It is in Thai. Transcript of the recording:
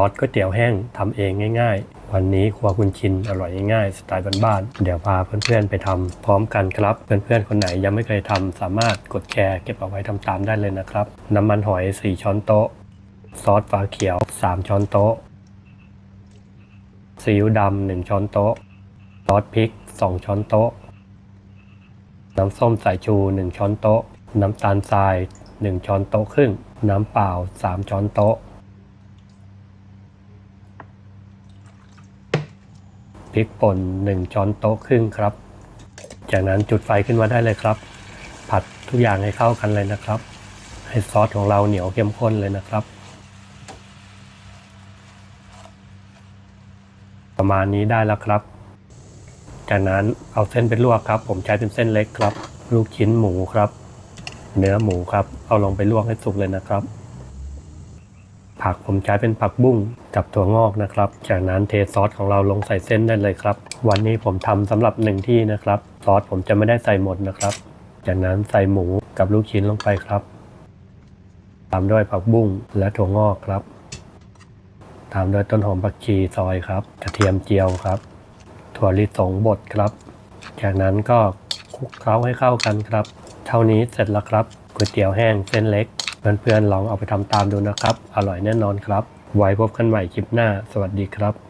อสก๋วยเตี๋ยวแห้งทำเองง่าย ๆ วันนี้ครัวคุณชินอร่อยง่ายๆสไตล์บ้านๆเดี๋ยวพาเพื่อนๆไปทำพร้อมกันครับ เพื่อนๆ คนไหนยังไม่เคยทำสามารถกดแชร์เก็บเอาไว้ทำตามได้เลยนะครับ น้ำมันหอย 4 ช้อนโต๊ะ ซอสฝาเขียว 3 ช้อนโต๊ะซีอิ๊วดำ1ช้อนโต๊ะ ซอสพริก 2 ช้อนโต๊ะ น้ำส้มสายชู 1 ช้อนโต๊ะ น้ำตาลทราย 1 ช้อนโต๊ะครึ่ง น้ำเปล่า 3 ช้อนโต๊ะ ริกป่น1ช้อนโต๊ะครึ่งครับ จากนั้นจุดไฟขึ้นมาได้เลยครับ ผัดทุกอย่างให้เข้ากันเลยนะครับ ให้ซอสของเราเหนียวเข้มข้นเลยนะครับ ประมาณนี้ได้แล้วครับ จากนั้นเอาเส้นไปลวกครับ ผมใช้เป็นเส้นเล็กครับ ลูกชิ้นหมูครับ เนื้อหมูครับ เอาลงไปลวกให้สุกเลยนะครับ ผักผมใช้เป็นผักบุ้งกับถั่วงอกนะครับ จากนั้นเทซอสของเราลงใส่เส้นได้เลยครับ วันนี้ผมทำสำหรับหนึ่งที่นะครับ ซอสผมจะไม่ได้ใส่หมดนะครับ จากนั้นใส่หมูกับลูกชิ้นลงไปครับ ตามด้วยผักบุ้งและถั่วงอกครับ ตามด้วยต้นหอมผักชีซอยครับ กระเทียมเจียวครับ ถั่วลิสงบดครับ จากนั้นก็คลุกเคล้าให้เข้ากันครับ เท่านี้เสร็จแล้วครับก๋วยเตี๋ยวแห้งเส้นเล็ก เพื่อนๆลองเอาไปทำตามดูนะครับ อร่อยแน่นอนครับ ไว้พบกันใหม่คลิปหน้า สวัสดีครับ